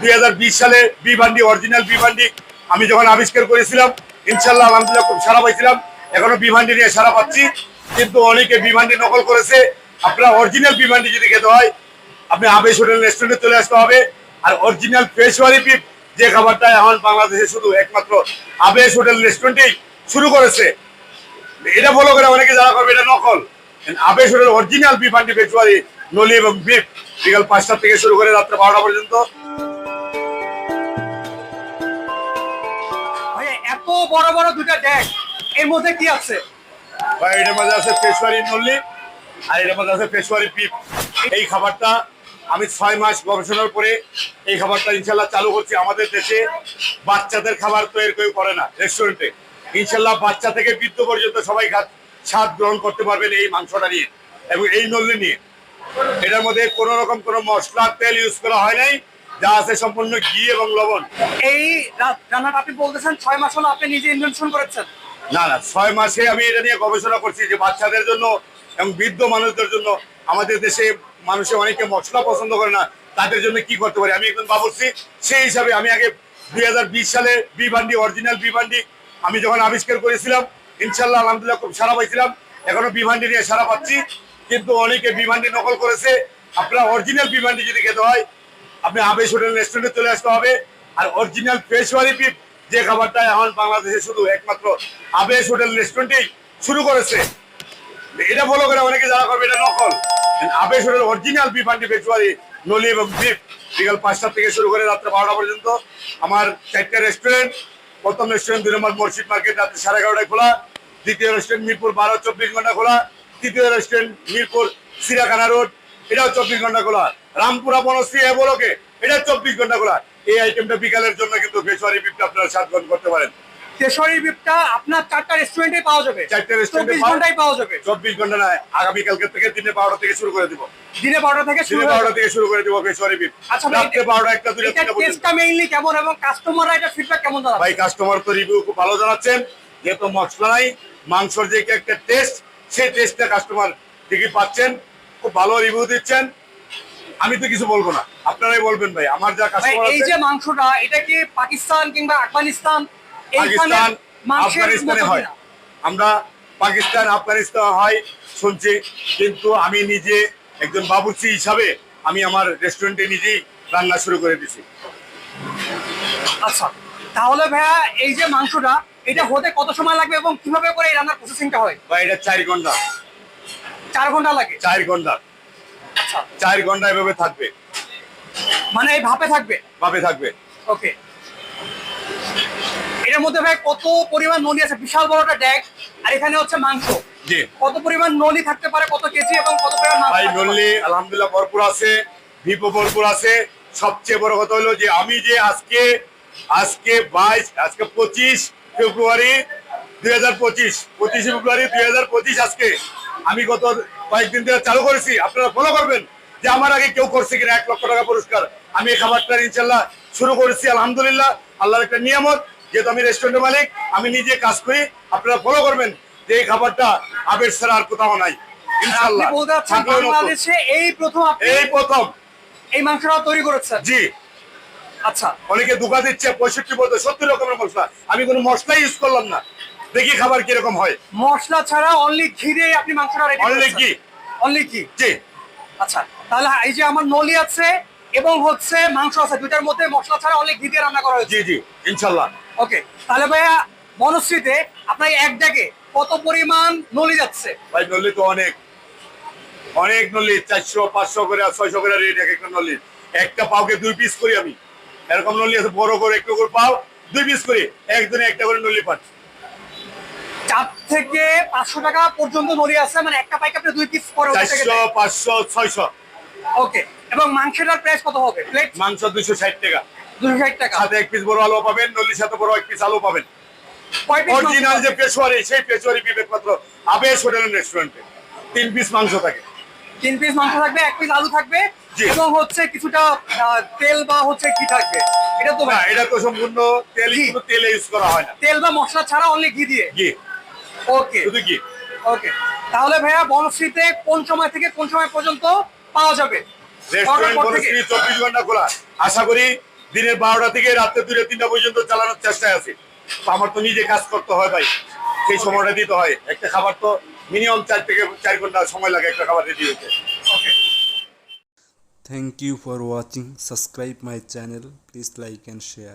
দুই হাজার বিশ সালে বিভান্ডি অরিজিনাল বিভান্ডি আমি যখন আবিষ্কার করেছিলাম, ইনশাল্লাহ আলহামদুলিল্লাহ খুব সারা পাইছিলাম। এখনও বিভান্ডি নিয়ে সারা পাচ্ছি। কিন্তু অনেকে বিভান্ডি নকল করেছে। আপনার অরিজিনাল বিভান্ডি যদি খেতে হয়, আপনি আবেশ হোটেল রেস্টুরেন্টে চলে আসতে হবে। আর অরিজিনাল পেশোয়ারি বিফ যে খাবারটা এখন বাংলাদেশে শুধু একমাত্র আবেশ হোটেল রেস্টুরেন্টেই শুরু করেছে। এটা ফলো করে অনেকে যারা করবে, এটা নকল। Abesh hotel original beef aunty Peshawari নলি এবং বিফ বিকাল পাঁচটা থেকে শুরু করে রাত্রে বারোটা পর্যন্ত। বড় বড় দুটা ড্যাগ এর মধ্যে কি আছে? বা এটার মধ্যে আছে পেশোয়ারি নল্লি আর এটার মধ্যে আছে পেশোয়ারি পিপ। এই খাবারটা আমি ছয় মাস গবেষণার পরে এই খাবারটা ইনশাল্লাহ চালু করছি আমাদের দেশে। বাচ্চাদের খাবার তৈরি কেউ করে না রেস্টুরেন্টে ইনশাল্লাহ বাচ্চা থেকে বৃদ্ধ পর্যন্ত সবাই স্বাদ গ্রহণ করতে পারবেন এই মাংসটা নিয়ে এবং এই নল্লি নিয়ে। এটার মধ্যে কোনো রকম কোনো মশলা তেল ইউজ করা হয় নাই। যা আছে সম্পূর্ণ ঘি এবং লবণ। এই রান্নাটা আপনি বলতেছেন ছয় মাস হলো আপনি নিজে ইনভেনশন করেছেন। না না ছয় মাসে আমি এটা নিয়ে গবেষণা করছি যে বাচ্চাদের জন্য এবং বৃদ্ধ মানুষদের জন্য আমাদের দেশে মানুষে অনেকে মশলা পছন্দ করে না তাদের জন্য কি করতে পারি? আমি একজন বাবুর্চি সেই হিসাবে আমি আগে দুই হাজার বিশ সালে বিভান্ডি অরিজিনাল বিভান্ডি আমি যখন আবিষ্কার করেছিলাম ইনশাল্লাহ আলহামদুলিল্লাহ খুব সারা পাইছিলাম। এখনও বিভান্ডি নিয়ে সারা পাচ্ছি কিন্তু অনেকে বিভান্ডি নকল করেছে। আপনার অরিজিনাল বিভান্ডি যদি খেতে হয় আপনি আবেশ হোটেল রেস্টুরেন্টে চলে আসতে হবে। আর অরিজিনাল পেশোয়ারি বিফ যে খাবারটা এখন বাংলাদেশে শুধু একমাত্র আবেশ হোটেল রেস্টুরেন্টেই শুরু করেছে। এটা ফলো করে অনেকে যারা করবে, এটা নকল। Abesh hotel original beef aunty Peshawari নলি এবং বিফ বিকাল পাঁচটা থেকে শুরু করে রাত্রে বারোটা পর্যন্ত। আমার চারটে রেস্টুরেন্ট প্রথম রেস্টুরেন্ট দুই নম্বর মসজিদ মার্কেট, রাত্রে সাড়ে এগারোটায় খোলা। দ্বিতীয় রেস্টুরেন্ট মিরপুর বারো চব্বিশ ঘণ্টা খোলা। তৃতীয় রেস্টুরেন্ট মিরপুর সিরাখানা রোড। এটাও চব্বিশ ঘণ্টা খোলা। রামপুরা বনশ্রী এ বলকে এটা চব্বিশ ঘণ্টা খোলা। এই আইটেমটা বিকালের জন্য কিন্তু পেশোয়ারি বিফটা আপনারা গ্রহণ করতে পারেন। তেসরি বিপটা আপনার চারটা রেস্টুরেন্টে পাওয়া যাবে। চারটে রেস্টুরেন্টে ঘন্টায় পাওয়া যাবে। চব্বিশ ঘণ্টা নয় আগামীকালকে থেকে দিনে বারোটা থেকে শুরু করে দিব। দিনে বারোটা থেকে শুরু বারোটা থেকে শুরু করে দিব পেশোয়ারি বিফ আচ্ছা রাত্রে বারোটা একটা দুইটা এটা টেস্টটা মেইনলি কেমন এবং কাস্টমাররা এটা ফিডব্যাক কেমন জানাবে? ভাই কাস্টমার তো রিভিউ খুব ভালো জানাচ্ছেন। যেহেতু মশলা নাই মাংসর যে একটা টেস্ট সেই টেস্টটা কাস্টমার ঠিকই পাচ্ছেন। খুব ভালো রিভিউ দিচ্ছেন। আমি তো কিছু বলব না। আপনারাই বলবেন ভাই আমার যা কাস্টমার এই যে মাংসটা এটা কি পাকিস্তান কিংবা আফগানিস্তান? পাকিস্তান আফগানিস্তানে হয়। আমরা পাকিস্তান আফগানিস্তান হয় শুনছি। কিন্তু আমি নিজে একজন বাবুর্চি হিসাবে আমি আমার রেস্টুরেন্টে নিজেই রান্না শুরু করে দিছি। আচ্ছা তাহলে ভাইয়া এই যে মাংসটা এটা হতে কত সময় লাগবে এবং কীভাবে করে এই রান্নার প্রসেসিংটা হয়? বা এটা চার ঘণ্টা। চার ঘণ্টা লাগে। চার ঘণ্টা। আচ্ছা। চার ঘণ্টা এভাবে থাকবে। মানে এই ভাপে থাকবে? ভাবে থাকবে। ওকে। এটার মধ্যে ভাই কত পরিমাণ নলি আছে? বিশাল বড়টা ড্যাগ। আর এখানে হচ্ছে মাংস। জি। কত পরিমাণ নলি থাকতে পারে কত কেজি এবং কত পরিমাণ মাংস ভাই থাকতে আলহামদুলিল্লাহ ভরপুর আছে ভিপো ভরপুর আছে। সবচেয়ে বড় কথা হলো যে আমি যে আজকে আজকে বাইশ আজকে পঁচিশ ফেব্রুয়ারি দুই হাজার পঁচিশ পঁচিশে ফেব্রুয়ারি দুই হাজার পঁচিশ আজকে আমি গত কয়েকদিন ধরে চালু করেছি। আপনারা ফলো করবেন যে আমার আগে কেউ করছে কিনা এক লক্ষ টাকা পুরস্কার। আমি এই খাবারটা ইনশাল্লাহ শুরু করেছি আলহামদুলিল্লাহ। আল্লাহর একটা নিয়ামত যেহেতু আমি রেস্টুরেন্টের মালিক আমি নিজে কাজ করি। আপনারা ফলো করবেন যে এই খাবারটা আবেশ ছাড়া আর কোথাও নাই। আপনি ইনশাল্লাহ বলতে চাচ্ছেন থাকলেও নতুন। বাংলাদেশে এই প্রথম এই প্রথম। এই মাংসটা তৈরি করেছেন? জি। আচ্ছা। অনেকে দুকা দিচ্ছে পঁয়ষট্টি বলতে সত্তর রকমের মশলা। আমি কোনো মশলা ইউজ করলাম না। দেখি খাবার কীরকম হয়। মশলা ছাড়া অনলি ঘি দিয়ে আপনি মাংসটা রেডি Only ঘি। অনলি ঘি? জি। আচ্ছা তাহলে এই যে আমার নলি আছে এবং হচ্ছে মাংস আছে দুইটার মধ্যে মশলা ছাড়া অনেক ঘি দিয়ে রান্না করা হয়েছে। জি জি ইনশাল্লাহ। ওকে তাহলে ভাইয়া বনশ্রীতে আপনার এক ডেকে কত পরিমাণ নলি যাচ্ছে? ভাই নল্লি তো অনেক। অনেক নলি চারশো পাঁচশো করে ছয়শো করে রেট এক একটা নল্লি একটা পাওকে দুই পিস করি আমি। এরকম নলি আছে বড় করে একটু করে পাও দুই পিস করি। একজনে একটা করে নল্লি পাচ্ছি। চার থেকে পাঁচশো টাকা পর্যন্ত নলি আছে মানে একটা পাইকে আপনি দুই পিস চারশো পাঁচশো ছয়শো। ওকে এবং মাংসটার প্রাইস কত হবে? প্লেট মাংস দুইশো ষাট টাকা। দুশো ষাট টাকা। সাথে এক পিস বড় আলু পাবেন নল্লির সাথে বড় এক পিস আলু পাবেন। অরিজিনাল যে পেশোয়ারি সেই পেশোয়ারি বিবেক মাত্র আবেশ হোটেল রেস্টুরেন্টে তিন পিস মাংস থাকে। তিন পিস মাংস থাকবে এক পিস আলু থাকবে। এবং হচ্ছে কিছুটা তেল বা হচ্ছে কি থাকবে। এটা তো এটা তো সম্পূর্ণ তেল। তেলে ইউজ করা হয় না। তেল বা মশলা ছাড়া অনলি ঘি দিয়ে। ঘি ওকে শুধু ওকে তাহলে ভাইয়া বনশ্রীতে কোন সময় থেকে কোন সময় পর্যন্ত পাওয়া যাবে? রেস্টুরেন্ট কটার পর থেকে? বনশ্রী চব্বিশ ঘণ্টা খোলা। আশা করি দিনের বারোটা থেকে রাত্রে দুইটা তিনটা পর্যন্ত চালানোর চেষ্টায় আছে। আমার তো নিজে কাজ করতে হয় ভাই। সেই সময়টা দিতে হয়। একটা খাবার তো মিনিমাম চার থেকে চার ঘণ্টা সময় লাগে একটা খাবার রেডি হতে। ওকে Thank you for watching. Subscribe my channel. Please like and share.